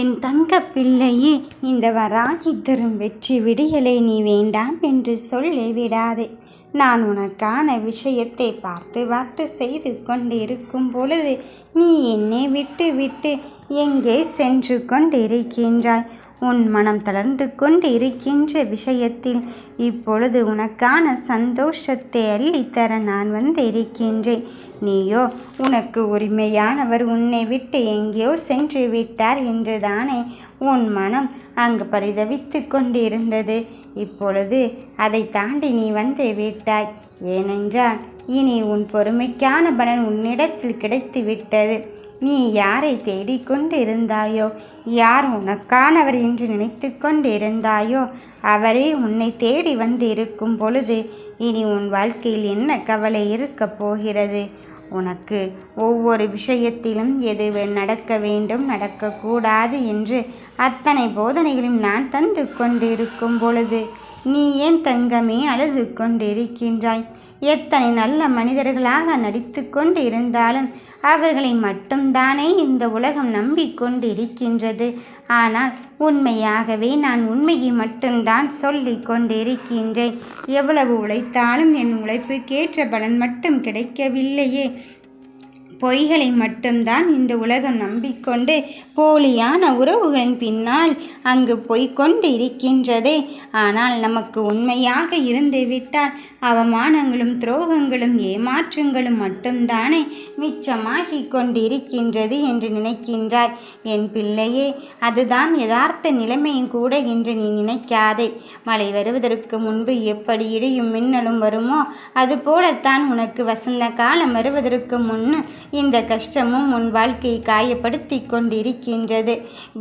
என் தங்க பிள்ளையே இந்த வராகி தரும் வெற்றி விடியலை நீ வேண்டாம் என்று சொல்லி விடாதே. நான் உனக்கான விஷயத்தை பார்த்து பார்த்து செய்து கொண்டிருக்கும் பொழுது நீ என்னை விட்டு விட்டு எங்கே சென்று கொண்டிருக்கின்றாய்? உன் மனம் தளர்ந்து கொண்டு இருக்கின்ற விஷயத்தில் இப்பொழுது உனக்கான சந்தோஷத்தை அள்ளித்தர நான் வந்து இருக்கின்றேன். நீயோ உனக்கு உரிமையானவர் உன்னை விட்டு எங்கேயோ சென்று விட்டார் என்றுதானே உன் மனம் அங்கு பரிதவித்து கொண்டிருந்தது. இப்பொழுது அதை தாண்டி நீ வந்து விட்டாய். ஏனென்றால் இனி உன் பொறுமைக்கான பலன் உன்னிடத்தில் கிடைத்து விட்டது நீ யாரை தேடிக்கொண்டிருந்தாயோ யார் உனக்கானவர் என்று நினைத்து கொண்டிருந்தாயோ? அவரே உன்னை தேடி வந்து இருக்கும் பொழுது இனி உன் வாழ்க்கையில் என்ன கவலை இருக்கப் போகிறது? உனக்கு ஒவ்வொரு விஷயத்திலும் எது நடக்க வேண்டும் நடக்கக்கூடாது என்று அத்தனை போதனைகளையும் நான் தந்து கொண்டிருக்கும் பொழுது நீ ஏன் தங்கமே அழுது கொண்டிருக்கின்றாய்? எத்தனை நல்ல மனிதர்களாக நடித்து கொண்டு இருந்தாலும் அவர்களை மட்டும்தானே இந்த உலகம் நம்பிக்கொண்டு இருக்கின்றது ஆனால் உண்மையாகவே நான் உண்மையை மட்டும்தான் சொல்லி கொண்டிருக்கின்றேன். எவ்வளவு உழைத்தாலும் என் உழைப்புக்கேற்ற பலன் மட்டும் கிடைக்கவில்லையே. பொய்களை மட்டும்தான் இந்த உலகம் நம்பிக்கொண்டு போலியான உறவுகளின் பின்னால் அங்கு பொய்கொண்டு இருக்கின்றதே ஆனால் நமக்கு உண்மையாக இருந்துவிட்டால் அவமானங்களும் துரோகங்களும் ஏமாற்றங்களும் மட்டும்தானே மிச்சமாகி கொண்டிருக்கின்றது என்று நினைக்கின்றாய். என் பிள்ளையே அதுதான் யதார்த்த நிலைமையும் கூட என்று நீ நினைக்காதே. மழை வருவதற்கு முன்பு எப்படி இடியும் மின்னலும் வருமோ அதுபோலத்தான் உனக்கு வசந்த காலம் வருவதற்கு முன்னு இந்த கஷ்டமும் உன் வாழ்க்கையை காயப்படுத்தி கொண்டிருக்கின்றது.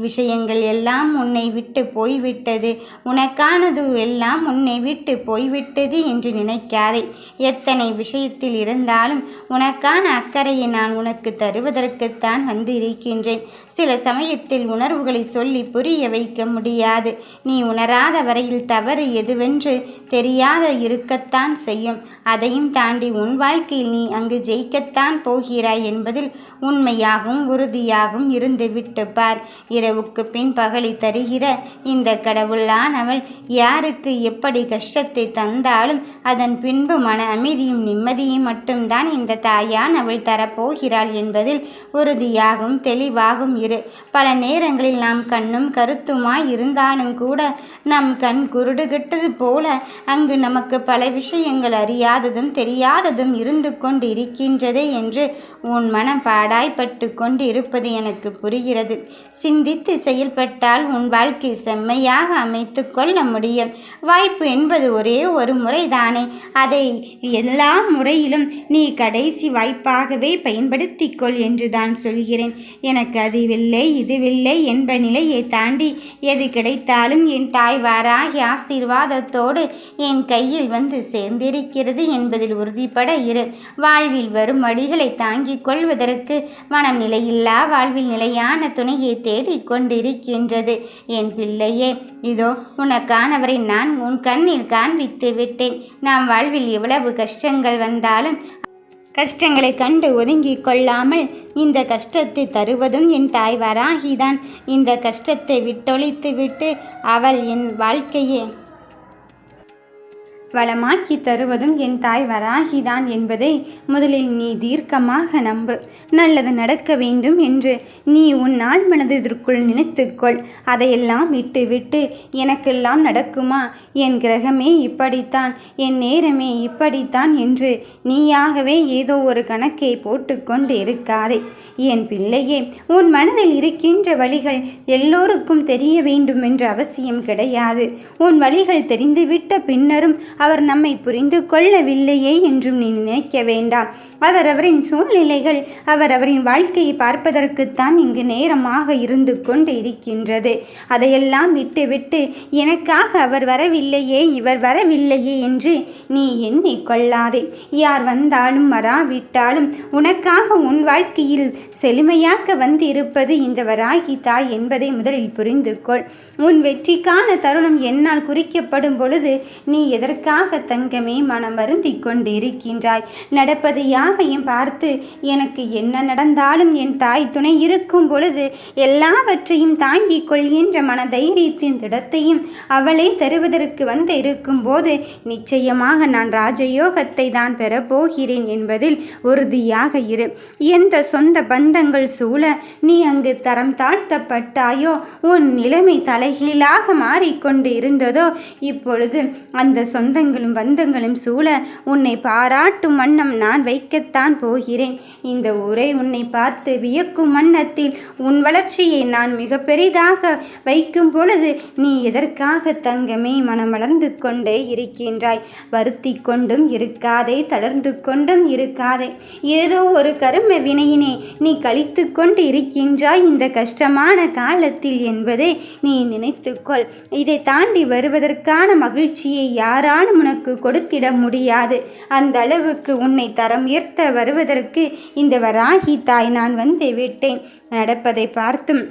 விஷயங்கள் எல்லாம் உன்னை விட்டு போய்விட்டது. உனக்கானது எல்லாம் உன்னை விட்டு போய்விட்டது என்று நினை நினைக்காதே. எத்தனை விஷயத்தில் இருந்தாலும் உனக்கான அக்கறையை நான் உனக்கு தருவதற்குத்தான் வந்து இருக்கின்றேன் சில சமயத்தில் உணர்வுகளை சொல்லி புரிய வைக்க முடியாது. நீ உணராத வரையில் தவறு எதுவென்று தெரியாத இருக்கத்தான் செய்யும். அதையும் தாண்டி உன் வாழ்க்கையில் நீ அங்கு ஜெயிக்கத்தான் போகிறாய் என்பதில் உண்மையாகவும் உறுதியாகவும் இருந்து விட்டு பார். இரவுக்கு பின் பகலை தருகிற இந்த கடவுளானவள் யாருக்கு எப்படி கஷ்டத்தை தந்தாலும் அதன் பின்பு மன அமைதியும் நிம்மதியும் மட்டும்தான் இந்த தாயான் அவள் தரப்போகிறாள் என்பதில் உறுதியாகவும் தெளிவாகவும் இரு பல நேரங்களில் நாம் கண்ணும் கருத்துமாய் இருந்தாலும் கூட நம் கண் குருடுகிட்டது போல அங்கு நமக்கு பல விஷயங்கள் அறியாததும் தெரியாததும் இருந்து கொண்டு இருக்கின்றதே என்று உன் மனம் பாடாய்ப்பட்டு கொண்டு இருப்பது எனக்கு புரிகிறது. சிந்தித்து செயல்பட்டால் உன் வாழ்க்கை செம்மையாக அமைத்து கொள்ள முடியும். வாய்ப்பு என்பது ஒரே ஒரு முறைதானே. அதை எல்லா முறையிலும் நீ கடைசி வாய்ப்பாகவே பயன்படுத்திக்கொள் என்று தான் சொல்கிறேன். எனக்கு அது அதுவில்லை இதுவில்லை என்ப நிலையை தாண்டி எது கிடைத்தாலும் என் தாய் வாராகி ஆசீர்வாதத்தோடு என் கையில் வந்து சேர்ந்திருக்கிறது என்பதில் உறுதிப்பட இரு. வாழ்வில் வரும் அடிகளை தாங்கிக் கொள்வதற்கு மனம் நிலையில்லா? வாழ்வில் நிலையான துணையை தேடிக்கொண்டிருக்கின்றது என் பிள்ளையே. இதோ உனக்கானவரை நான் உன் கண்ணில் காண்பித்து விட்டேன். நாம் வாழ்வில் எவ்வளவு கஷ்டங்கள் வந்தாலும் கஷ்டங்களை கண்டு ஒதுங்கிக் கொள்ளாமல் இந்த கஷ்டத்தை தருவதும் என் தாய் வராகிதான் இந்த கஷ்டத்தை விட்டொழித்து விட்டு அவள் என் வாழ்க்கையே வளமாக்கி தருவதும் என் தாய் வராகிதான் என்பதை முதலில் நீ தீர்க்கமாக நம்பு. நல்லது நடக்க வேண்டும் என்று நீ உன் நாள் மனதிற்குள் நினைத்துக்கொள். அதையெல்லாம் விட்டு விட்டு எனக்கெல்லாம் நடக்குமா? என் கிரகமே இப்படித்தான் என் நேரமே இப்படித்தான் என்று நீயாகவே ஏதோ ஒரு கணக்கை போட்டுக்கொண்டு இருக்காதே என் பிள்ளையே உன் மனதில் இருக்கின்ற வழிகள் எல்லோருக்கும் தெரிய வேண்டும் என்ற அவசியம் கிடையாது. உன் வழிகள் தெரிந்துவிட்ட பின்னரும் அவர் நம்மை புரிந்து கொள்ளவில்லையே என்றும் நீ நினைக்க வேண்டாம். அவரவரின் சூழ்நிலைகள் அவரவரின் வாழ்க்கையை பார்ப்பதற்குத்தான் இங்கு நேரமாக இருந்து கொண்டு இருக்கின்றது. அதையெல்லாம் விட்டுவிட்டு எனக்காக அவர் வரவில்லையே இவர் வரவில்லையே என்று நீ எண்ணி கொள்ளாதே. யார் வந்தாலும் வராவிட்டாலும் உனக்காக உன் வாழ்க்கையில் செழுமையாக்க வந்து இருப்பது இந்த வராகி தாய் என்பதை முதலில் புரிந்து கொள் உன் வெற்றிக்கான தருணம் என்னால் குறிக்கப்படும் பொழுது நீ எதற்காக எதற்காக தங்கமே மனம் வருந்திக் கொண்டிருக்கின்றாய். நடப்பது யாவையும் பார்த்து எனக்கு என்ன நடந்தாலும் என் தாய் துணை இருக்கும் பொழுது எல்லாவற்றையும் தாங்கிக் கொள்கின்ற மன தைரியத்தின் திடத்தையும் அவளே தருவதற்கு வந்து இருக்கும் போது நிச்சயமாக நான் ராஜயோகத்தை தான் பெறப்போகிறேன் என்பதில் உறுதியாக இரு. எந்த சொந்த பந்தங்கள் சூழ நீ அங்கு தரம் தாழ்த்தப்பட்டாயோ உன் நிலைமை தலைகீழாக மாறிக்கொண்டு இருந்ததோ இப்பொழுது அந்த சொந்த சொந்தங்களும் பந்தங்களும் சூழ உன்னை பாராட்டும் வண்ணம் நான் வைக்கத்தான் போகிறேன். இந்த உரை உன்னை பார்த்து வியக்கும் வண்ணத்தில் உன் வளர்ச்சியை நான் மிக பெரிதாக வைக்கும் பொழுது நீ எதற்காக தங்கமே மனம் வளர்ந்து கொண்டே இருக்கின்றாய்? வருத்தி கொண்டும் இருக்காதே தளர்ந்து கொண்டும் இருக்காதே. ஏதோ ஒரு கரும வினையினை நீ கழித்து கொண்டு இருக்கின்றாய். இந்த கஷ்டமான காலத்தில் என்பதை நீ நினைத்துக்கொள். இதை தாண்டி வருவதற்கான மகிழ்ச்சியை நான் உனக்கு கொடுத்திட முடியாது. அந்த அளவுக்கு உன்னை தரம் உயர்த்த வருவதற்கு இந்த வராகி தாய் நான் வந்து விட்டேன். நடப்பதை பார்த்தும்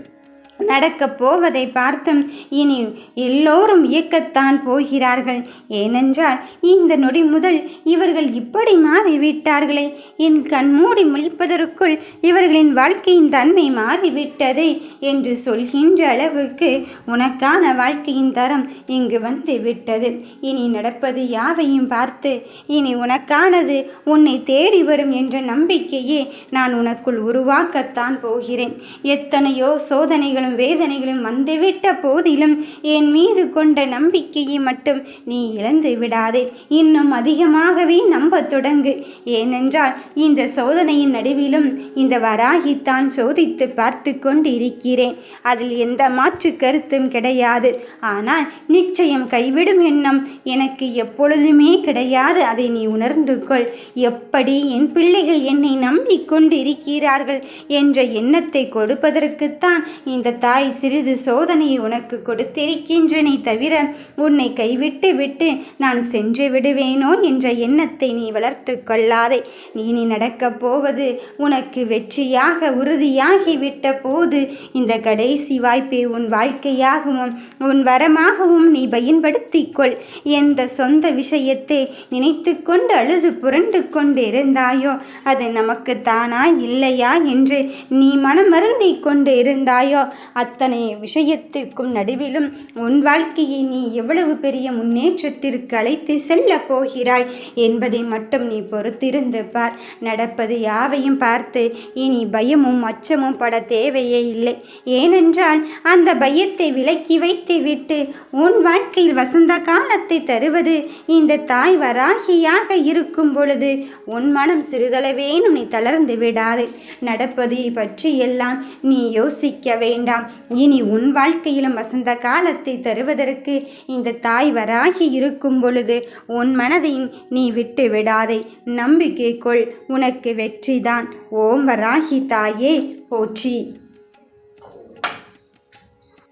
நடக்கப் போவதை பார்த்தும் இனி எல்லோரும் இயக்கத்தான் போகிறார்கள். ஏனென்றால் இந்த நொடி முதல் இவர்கள் இப்படி மாறிவிட்டார்களே. என் கண்மூடி முழிப்பதற்குள் இவர்களின் வாழ்க்கையின் தன்மை மாறிவிட்டதே என்று சொல்கின்ற அளவுக்கு உனக்கான வாழ்க்கையின் தரம் இங்கு வந்து விட்டது. இனி நடப்பது யாவையும் பார்த்து இனி உனக்கானது உன்னை தேடி வரும் என்ற நம்பிக்கையே நான் உனக்குள் உருவாக்கத்தான் போகிறேன். எத்தனையோ சோதனைகளும் வேதனைகளும் வந்துவிட்ட போதிலும் என் மீது கொண்ட நம்பிக்கையை மட்டும் நீ இழந்து விடாதே. இன்னும் அதிகமாகவே நம்ப தொடங்கு. ஏனென்றால் இந்த சோதனையின் நடுவிலும் இந்த வராகித்தான் சோதித்து பார்த்து கொண்டு இருக்கிறேன் அதில் எந்த மாற்று கருத்தும் கிடையாது. ஆனால் நிச்சயம் கைவிடும் எண்ணம் எனக்கு எப்பொழுதுமே கிடையாது. அதை நீ உணர்ந்து கொள். எப்படி என் பிள்ளைகள் என்னை நம்பிக்கொண்டு இருக்கிறார்கள் என்ற எண்ணத்தை கொடுப்பதற்குத்தான் இந்த தாய் சிறிது சோதனையை உனக்கு கொடுத்திருக்கின்றனை தவிர உன்னை கைவிட்டு விட்டு நான் சென்று விடுவேனோ என்ற எண்ணத்தை நீ வளர்த்து கொள்ளாதே. நீ நீ நடக்கப் போவது உனக்கு வெற்றியாக உறுதியாகிவிட்ட போது இந்த கடைசி வாய்ப்பை உன் வாழ்க்கையாகவும் உன் வரமாகவும் நீ பயன்படுத்திக்கொள் எந்த சொந்த விஷயத்தை நினைத்து கொண்டு அழுது புரண்டு கொண்டு இருந்தாயோ அது நமக்கு தானா இல்லையா என்று நீ மனம் மருந்திக் கொண்டு இருந்தாயோ அத்தனை விஷயத்திற்கும் நடுவிலும் உன் வாழ்க்கையை நீ எவ்வளவு பெரிய முன்னேற்றத்திற்கு அழைத்து செல்ல போகிறாய் என்பதை மட்டும் நீ பொறுத்திருந்து பார். நடப்பது யாவையும் பார்த்து இனி பயமும் அச்சமும் பட தேவையே இல்லை. ஏனென்றால் அந்த பயத்தை விலக்கி வைத்து விட்டு உன் வாழ்க்கையில் வசந்த காலத்தை தருவது இந்த தாய் வராகியாக இருக்கும் பொழுது உன் மனம் சிறிதளவேனும் நீ தளர்ந்து விடாது. நடப்பது பற்றி எல்லாம் நீ யோசிக்க வேண்டாம். இனி உன் வாழ்க்கையிலும் வசந்த காலத்தை தருவதற்கு இந்த தாய் வராகி இருக்கும் பொழுது உன் மனதையும் நீ விட்டு விடாதே. நம்பிக்கை கொள் உனக்கு வெற்றிதான். ஓம் வராகி தாயே போற்றி.